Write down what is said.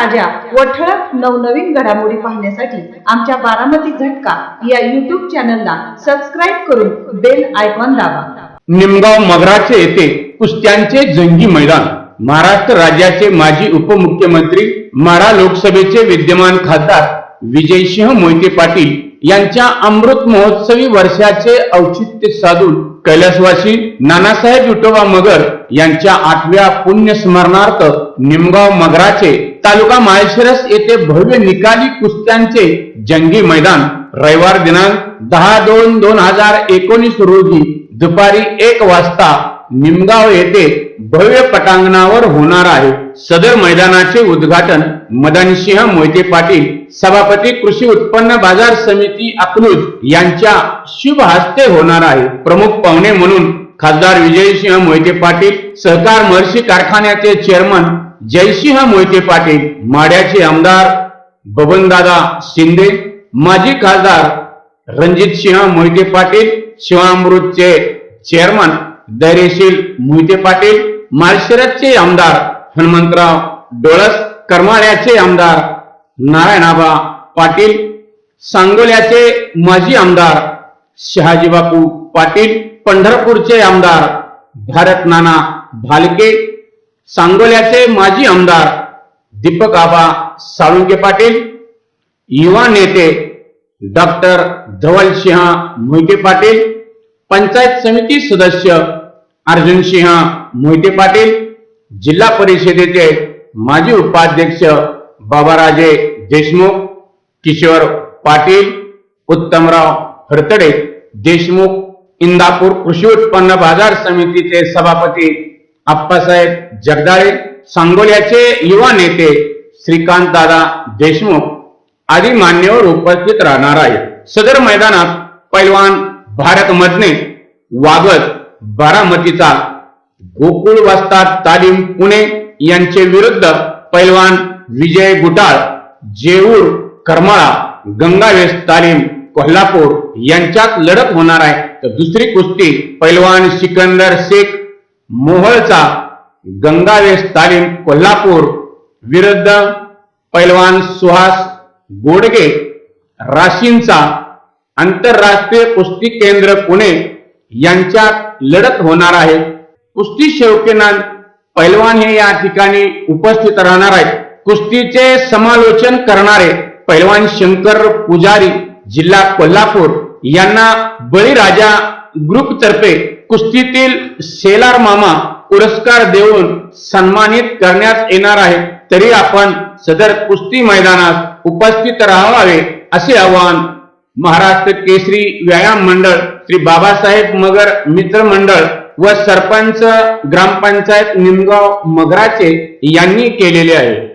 ताज्या व ठळक नवनवीन घडामोडी पाहण्यासाठी आमच्या बारामती झटका या युट्यूब चॅनलला सबस्क्राईब करून बेल आयकॉन दाबा. निमगाव मगराचे येथे कुस्त्यांचे जंगी मैदान. महाराष्ट्र राज्याचे माजी उपमुख्यमंत्री मारा लोकसभेचे विद्यमान खासदार विजयसिंह मोहिते पाटील यांच्या अमृत महोत्सवी वर्षाचे औचित्य साधून कैलासवासी नानासाहेब विठोबा मगर यांच्या आठव्या पुण्य स्मरणार्थ निमगाव मगराचे तालुका माळशिरस येथे भव्य निकाली कुस्त्यांचे जंगी मैदान रविवार दिनांक दहा दोन दोन हजार एकोणीस रोजी दुपारी एक वाजता निमगाव येथे भव्य पटांगणावर होणार आहे. सदर मैदानाचे उद्घाटन मदनसिंह मोहिते पाटील सभापती कृषी उत्पन्न बाजार समिती अकलूज यांच्या शुभ हस्ते होणार आहे. प्रमुख पाहुणे म्हणून खासदार विजयसिंह मोहिते पाटील सहकार महर्षी कारखान्याचे चेअरमन जयसिंह मोहिते पाटील माड्याचे आमदार बबनदादा शिंदे माजी खासदार रणजित सिंह मोहिते पाटील शिवामृतचे चेअरमन धैर्यशील मोहिते पाटील माळशिरसचे आमदार हनुमंतराव डोळस करमाळ्याचे आमदार नारायणाबा पाटील सांगोल्याचे माजी आमदार शहाजीबापू पाटील पंढरपूरचे आमदार भारत नाना भालके सांगोल्याचे माजी आमदार दीपक आबा साळुंके पाटील युवा नेते डॉक्टर धवलसिंह मोहिते पाटील पंचायत समिती सदस्य अर्जुन सिंह मोहिते पाटील जिल्हा परिषदेचे माजी उपाध्यक्ष बाबाराजे देशमुख किशोर पाटील उत्तमराव हरतडे देशमुख इंदापूर कृषी उत्पन्न बाजार समितीचे सभापती आप्पासाहेब जगदाळे सांगोल्याचे युवा नेते श्रीकांत दादा देशमुख आदी मान्यवर उपस्थित राहणार आहेत. सदर मैदानात पैलवान भारत मधने वागत बारामतीचा गोकुळ वस्ताद तालीम पुणे यांचे विरुद्ध पैलवान विजय गुटाळ जेऊर करमाळा गंगावेस तालीम कोल्हापूर यांच्यात लढत होणार आहे. तर दुसरी कुस्ती पैलवान सिकंदर शेख मोहळचा गंगावेस तालीम कोल्हापूर विरुद्ध पैलवान सुहास गोडगे राशींचा आंतरराष्ट्रीय कुस्ती केंद्र पुणे यांच्यात लढत होणार आहे. कुस्ती शौकीनान पैलवान हे या ठिकाणी उपस्थित राहणार आहेत. कुस्तीचे समालोचन करणारे पैलवान शंकर पुजारी जिल्हा कोल्हापूर यांना बळीराजा ग्रुप तर्फे कुस्तीतील सेलार मामा पुरस्कार देऊन सन्मानित करण्यात येणार आहे. तरी आपण सदर कुस्ती मैदानात उपस्थित राहावे असे आवाहन महाराष्ट्र केसरी व्यायाम मंडळ श्री बाबासाहेब मगर मित्र मंडळ व सरपंच ग्रामपंचायत निमगाव मगराचे यांनी केलेले आहे.